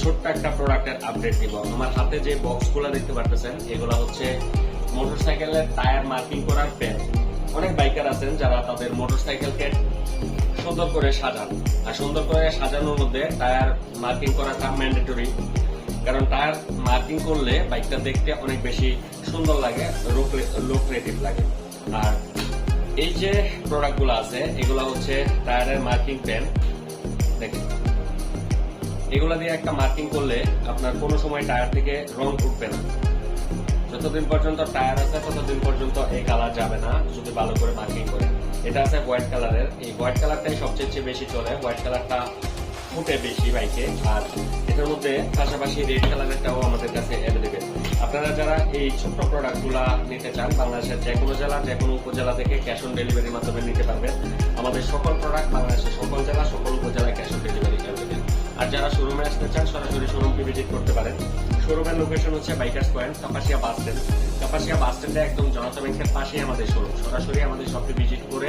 ছোট্ট একটা প্রোডাক্টের আপডেট দিব আমার হাতে যে বক্সগুলো দেখতে পারতেছেন, এগুলো হচ্ছে মোটরসাইকেলের টায়ার মার্কিং করার পেন অনেক বাইকার আছেন যারা তাদের মোটরসাইকেলকে সুন্দর করে সাজান। আর সুন্দর করে সাজানোর মধ্যে টায়ার মার্কিং করাটা ম্যান্ডেটরি কারণ টায়ার মার্কিং করলে বাইকটা দেখতে অনেক বেশি সুন্দর লাগে লুক ক্রিয়েটিভ লাগে। আর এই যে প্রোডাক্টগুলো আছে, এগুলো হচ্ছে টায়ারের মার্কিং দেখেন এগুলা দিয়ে একটা মার্কিং করলে আপনার কোনো সময় টায়ার থেকে রং উঠবে না। যতদিন পর্যন্ত টায়ার আছে, ততদিন পর্যন্ত এই কালার যাবে না, যদি ভালো করে মার্কিং করে। এটা আছে হোয়াইট কালারের এই হোয়াইট কালারটাই সবচেয়ে বেশি চলে। হোয়াইট কালারটা ফুটে বেশি বাইকে। আর এটার মধ্যে পাশাপাশি রেড কালারেরটাও আমাদের কাছে অ্যাভেলেবেল আপনারা যারা এই ছোট্ট প্রোডাক্টগুলা নিতে চান, বাংলাদেশের যে কোনো জেলা, যে কোনো উপজেলা থেকে ক্যাশ অন ডেলিভারির মাধ্যমে নিতে পারবেন। আমাদের সকল প্রোডাক্ট বাংলাদেশের সকল আর যারা শোরুমে আসতে চান, সরাসরি শোরুমকে ভিজিট করতে পারেন। শোরুমের লোকেশন হচ্ছে bikers point Kapasia bus stand Kapasia bus স্ট্যান্ডে একদম জনতা ব্যাংকের পাশেই আমাদের শোরুম সরাসরি আমাদের শপে ভিজিট করে